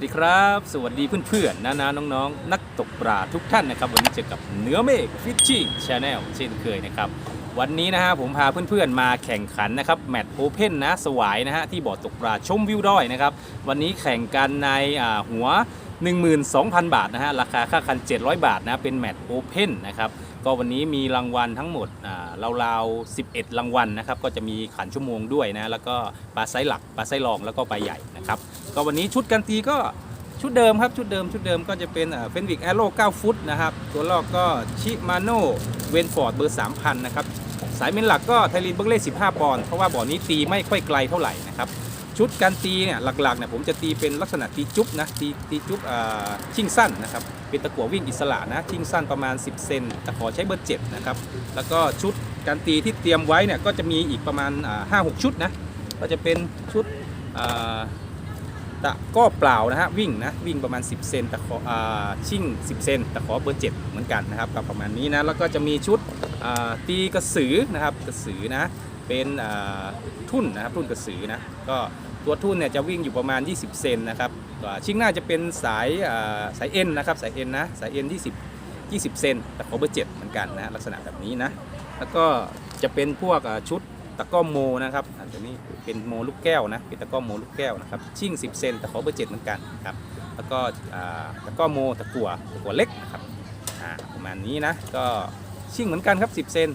วัสดีครับ สวัสดีเพื่อนๆน้าๆน้องๆ นักตกปลาทุกท่านนะครับ วันนี้เจอกับเนื้อเมฆฟิชชิ่งชาแนลเช่นเคยนะครับ วันนี้นะฮะผมพาเพื่อนๆมาแข่งขันนะครับแมตช์โอเพ่นนะสวายนะฮะที่บ่อตกปลาชมวิวด้อยนะครับ วันนี้แข่งกันในอ่าหัว 12,000 บาทนะฮะราคาค่าคัน 700 บาทนะเป็นแมตช์โอเพ่นนะครับก็วันนี้มีรางวัลทั้งหมดราวๆ11 รางวัลนะครับก็จะมีขันชั่วโมงด้วยนะแล้วก็ปลาไซส์หลักปลาไซส์รองแล้วก็ปลาใหญ่นะครับ ก็วันนี้ชุดการตีก็ชุดเดิมครับชุดเดิมชุดเดิมก็จะเป็นเฟนวิกแอโร่9ฟุตนะครับ ตัวลอกก็ชิมาโน่เวนฟอร์ดเบอร์ 3,000 นะครับ สายเมนหลักก็ไทลินเบิร์เล่15 ปอนด์เพราะว่าบ่อนี้ตีไม่ค่อยไกลเท่าไหร่นะครับ ชุดการตีเนี่ยหลักๆเนี่ยผมจะตีเป็นลักษณะตีจุ๊บนะตีตีจุ๊บชิ่งสั้นนะครับ เป็นตะกั่ววิ่งอิสระนะชิ่งสั้นประมาณ 10 เซนตะขอใช้เบอร์7นะครับแล้วก็ชุดการตีที่เตรียมไว้เนี่ยก็จะมีอีกประมาณห้าหกชุดนะก็จะเป็นชุด ตะก็เปล่านะฮะวิ่งนะวิ่งประมาณ 10 เซนตะขออ่าชิ่ง 10 เซนตะขอเบอร์ 7 เหมือนกันนะครับกับประมาณนี้นะแล้วก็จะมีชุดอ่าตีกระสือนะครับกระสือนะเป็นอ่าทุ่นนะครับทุ่นกระสือนะก็ตัวทุ่นเนี่ยจะวิ่งอยู่ประมาณ 20 เซนนะครับอ่าชิ่งหน้าจะเป็นสายอ่าสายเอ็นนะครับสายเอ็นนะสายเอ็น20 20 เซนตะขอเบอร์ 7 เหมือนกันนะลักษณะแบบนี้นะแล้วก็จะเป็นพวกชุด ตะก้อโมนะครับอันนี้เป็นโมลูกแก้วนะเป็นตะก้อโมลูกแก้วนะครับชิ่ง 10 เซนแต่ขอเบอร์เจ็ดเหมือนกันครับแล้วก็ตะก้อโมตะกัวตะกัวเล็กนะครับอ่าประมาณนี้นะก็ชิ่งเหมือนกันครับ 10 เซน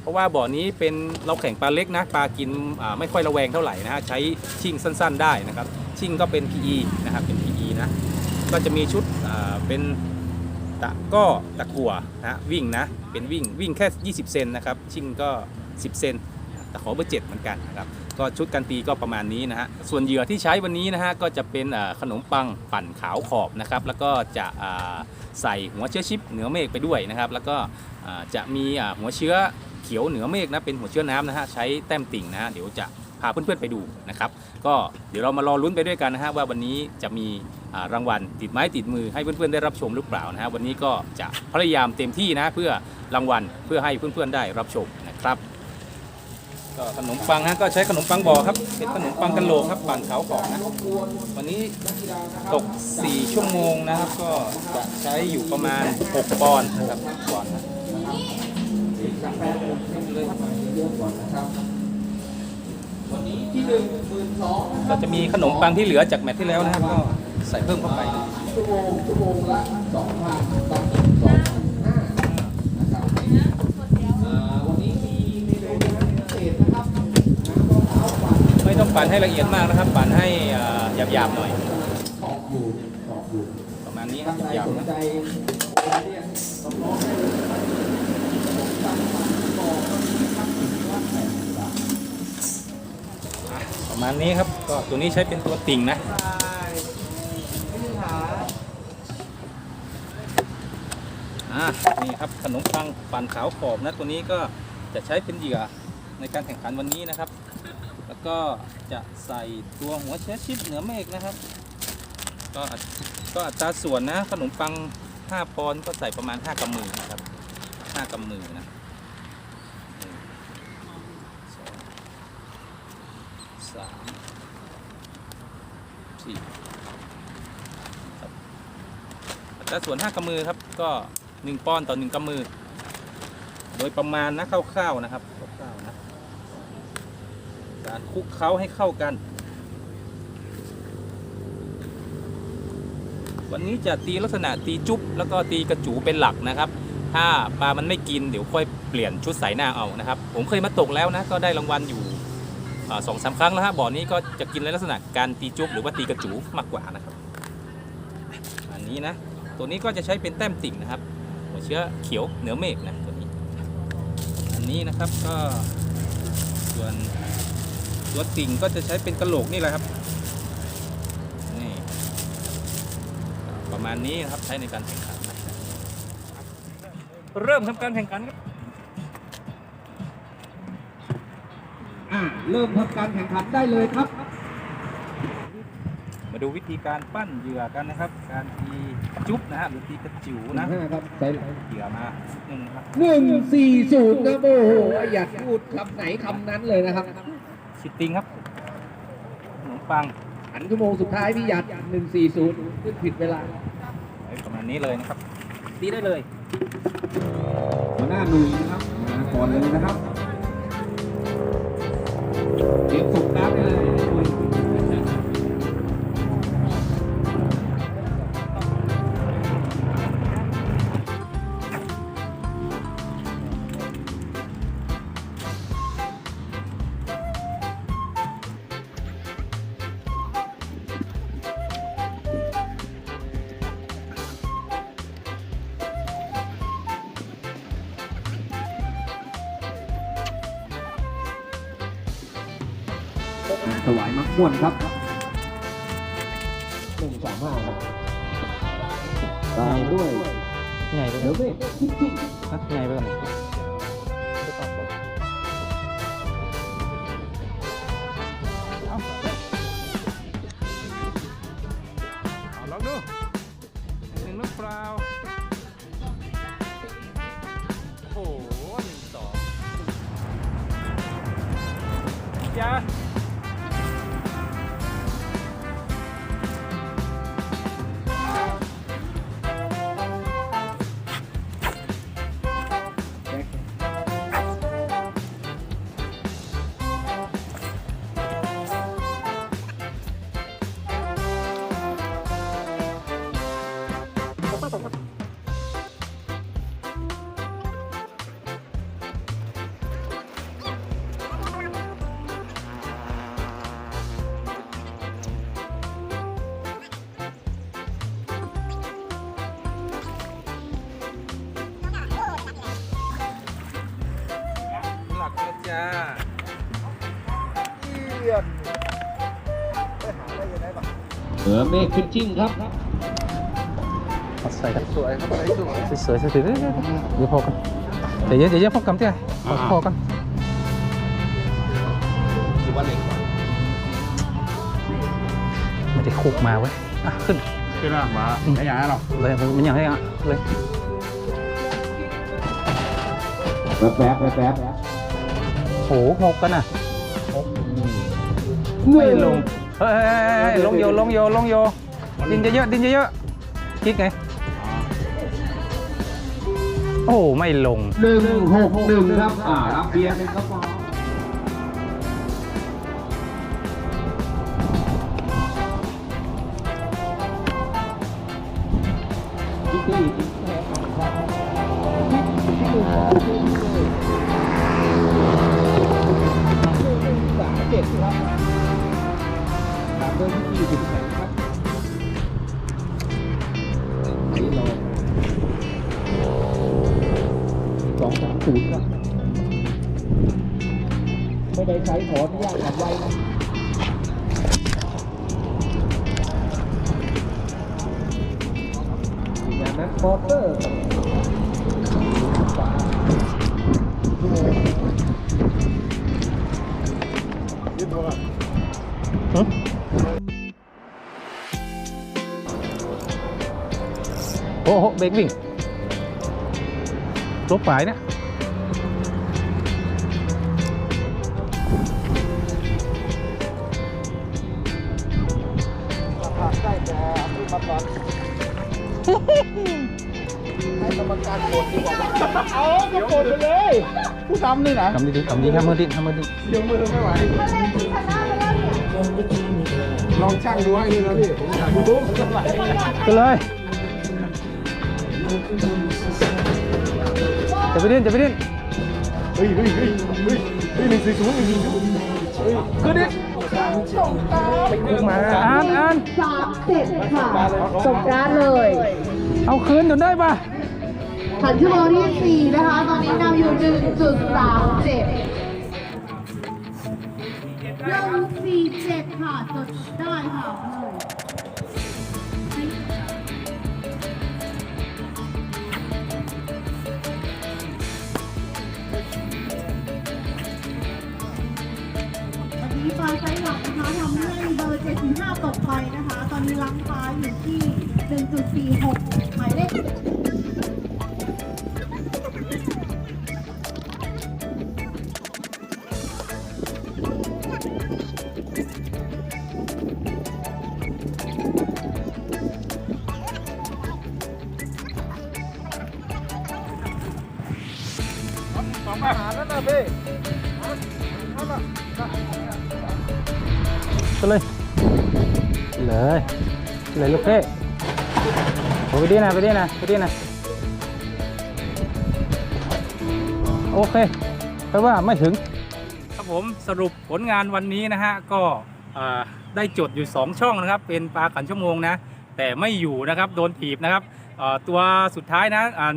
เพราะว่าบ่อนี้เป็นเราแข่งปลาเล็กนะปลากินไม่ค่อยระแวงเท่าไหร่นะฮะใช้ชิ่งสั้น ๆ ได้นะครับชิ่งก็เป็น PE นะครับเป็น PE นะก็จะมีชุดเป็นตะก็ตะกัวนะฮะวิ่งนะเป็นวิ่งวิ่งแค่ 20 เซนนะครับชิ่งก็ 10 เซน ตะขอเบอร์เจ็ดเหมือนกันนะครับก็ชุดการตีก็ประมาณนี้นะฮะส่วนเหยื่อที่ใช้วันนี้นะฮะก็จะเป็นขนมปังปั่นขาวขอบนะครับแล้วก็จะใส่หัวเชื้อชิปเหนือเมฆไปด้วยนะครับแล้วก็จะมีหัวเชื้อเขียวเหนือเมฆนะเป็นหัวเชื้อน้ำนะฮะใช้แต้มติ่งนะฮะเดี๋ยวจะพาเพื่อนๆไปดูนะครับก็เดี๋ยวเรามารอลุ้นไปด้วยกันนะฮะว่าวันนี้จะมีรางวัลติดไม้ติดมือให้เพื่อนๆได้รับชมหรือเปล่านะฮะวันนี้ก็จะพยายามเต็มที่นะเพื่อรางวัลเพื่อให้เพื่อนๆได้รับชมนะครับ ก็ขนมปังฮะก็ใช้ขนมปังบ่อครับเป็นขนมปังกันโหลครับปั่นเขาก่อนนะวันนี้ตก 4 ชั่วโมงนะครับ ก็จะใช้อยู่ประมาณ 6 ปอนด์นะครับ6ปอนด์นะก็จะมีขนมปังที่เหลือจากแมตที่แล้วนะครับ ก็ใส่เพิ่มเข้าไปชั่วโมงชั่วโมงละ2,000 ปั่นให้ละเอียดมากนะครับ ปั่นให้หยาบๆหน่อยประมาณนี้ครับหยาบๆนะประมาณนี้ครับก็ตัวนี้ใช้เป็นตัวติ่งนะอ่านี่ครับขนมปังปั่นขาวขอบนะตัวนี้ก็จะใช้เป็นเหยื่อในการแข่งขันวันนี้นะครับ แล้วก็จะใส่ตัวหัวเชื้อชิปเหนือเมฆนะครับ ก็ก็อัตราส่วนนะขนมปัง5ปอนด์ก็ใส่ประมาณ 5กำมือนะครับ5กำมือนะสามสี่อัตราส่วน 5กำมือครับก็ 1ปอนด์ต่อ 1กำมือ โดยประมาณนะคร่าวๆนะครับคร่าวๆนะการ คลุกเคล้าให้เข้ากัน วันนี้จะตีลักษณะตีจุ๊บแล้วก็ตีกระจูเป็นหลักนะครับ ถ้าปลามันไม่กินเดี๋ยวค่อยเปลี่ยนชุดสายหน้าเอานะครับ ผมเคยมาตกแล้วนะก็ได้รางวัลอยู่สองสามครั้งแล้วฮะบ่อนี้ก็จะกินในลักษณะการตีจุ๊บหรือว่าตีกระจูมากกว่านะครับอันนี้นะตัวนี้ก็จะใช้เป็นแต้มติ่งนะครับ หัวเชื้อเขียวเหนือเมฆนะตัวนี้ อันนี้นะครับก็ส่วน ตัวติ่งก็จะใช้เป็นกระโหลกนี่แหละครับนี่ประมาณนี้นะครับใช้ในการแข่งขันนะเริ่มทำการแข่งขันครับอ่าเริ่มทำการแข่งขันได้เลยครับ มาดูวิธีการปั้นเหยื่อกันนะครับ การตีจุ๊บนะฮะหรือตีกระจิ๋วนะห้าครับใส่เหยื่อมาหนึ่งครับหนึ่งสี่ศูนย์นะโอ้โหอยากพูดคำไหนคำนั้นเลยนะครับ ชิตติงครับขนมปังหันชั่วโมงสุดท้ายพี่หยัด140ขึ้นผิดเวลาประมาณนี้เลยนะครับตีได้เลยหัวหน้าหนุ่ยนะครับมาก่อนเลยนะครับเตรียมส่งน้ำได้เลย ถวายมักม่วนครับหนึ่งสามห้าครับตามด้วยใหญ่ไปเดี๋ยวเว้ยคิดคิดนะใหญ่ไปก่อนเอาลองดูหนึ่งลูกเปล่าโอ้โหหนึ่งสองอยา ลักแล้วจ้าเออเมฆฟิชชิ่งครับเอาใส่ครับสวยครับสวยสวยสวยเดี๋ยวเดี๋ยวพอกันเดี๋ยวเดี๋ยวเดี๋ยวพอกันเตี้ยพอพอกันหรือว่าเล็กกว่าไม่ได้คุกมาเว้ยอะขึ้นขึ้นมามาไอ้ยาหรอเลยมันยังไงอะเลยแป๊บแป๊บแป๊บแป๊บ โอ้โหหกกันอะไม่ลงเฮ้ยเฮ้ยเฮ้ยลงโยลงโยลงโยดินเยอะๆดินเยอะๆคิดไง โอ้ไม่ลงหนึ่งหกหนึ่งครับ อ่ารับเบียร์หนึ่งกระป๋องที่ ตามด้วยที่ยี่สิบแปดครับนี่เราสองสามศูนย์ครับ ไม่ได้ใช้ขออนุญาตขับไว้นะจากนั้นมอเตอร์ โอ้โหเบรกวิ่งรถฝ่ายเนี่ยให้กรรมการโหวตดีกว่าเอาก็กดไปเลย ผู้ทำนี่นะทำดีๆทำดีทำมือดิทำมือดิเดี๋ยวมือไม่ไหว ลองช่างดูให้ดูนะพี่ผมอยากดูไปเลยจะไปดิ้นจะไปดิ้นเฮ้ยเฮ้ยเฮ้ยเฮ้ยเฮ้ยหนึ่งสี่ศูนย์หนึ่งสี่ศูนย์เฮ้ยขึ้นดิมาอ่านอ่านสามสิบค่ะจบการดเลย เอาคืนจนได้ปะขันชั่วโมงที่สี่นะคะ ตอนนี้นำอยู่หนึ่งจุดสามเจ็ด หนึ่งสี่เจ็ดค่ะจดได้ค่ะวันนี้ปลายไฟหลักนะคะทำให้เบอร์ 75 ตกไปนะคะ ตอนนี้ล้างฟ้าอยู่ที่ 1.46 หมายเลข สองอาหารแล้วนะพี่ก็เลยเลยเลยลูกเพ่ไปดีนะไปดีนะไปดีนะโอเคแปลว่าไม่ถึง ครับผมสรุปผลงานวันนี้นะฮะ ก็ได้จดอยู่ 2 ช่องนะครับ เป็นปลาขันชั่วโมงนะ แต่ไม่อยู่นะครับ โดนถีบนะครับ ตัวสุดท้ายนะอ่า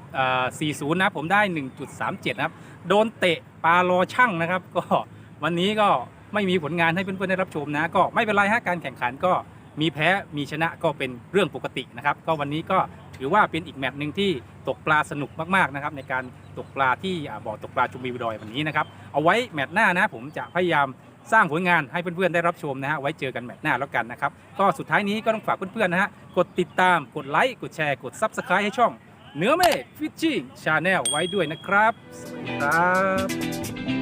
1.40 นะ ผมได้ 1.37 นะครับ โดนเตะปลารอช่างนะครับ ก็วันนี้ก็ไม่มีผลงานให้เพื่อนๆได้รับชมนะ ก็ไม่เป็นไรฮะการแข่งขันก็มีแพ้มีชนะก็เป็นเรื่องปกตินะครับ ก็วันนี้ก็ถือว่าเป็นอีกแมตช์หนึ่งที่ตกปลาสนุกมากๆนะครับในการตกปลาที่บ่อตกปลาชุมวิวดอยวันนี้นะครับ เอาไว้แมตช์หน้านะผมจะพยายาม สร้างผลงานให้เพื่อนๆได้รับชมนะฮะไว้เจอกันแมตช์หน้าแล้วกันนะครับก็สุดท้ายนี้ก็ต้องฝากเพื่อนๆนะฮะกดติดตามกดไลค์กดแชร์กดซับสไครต์ให้ช่องเนื้อเมฆฟิชชิ่งชาแนลไว้ด้วยนะครับสวัสดีครับ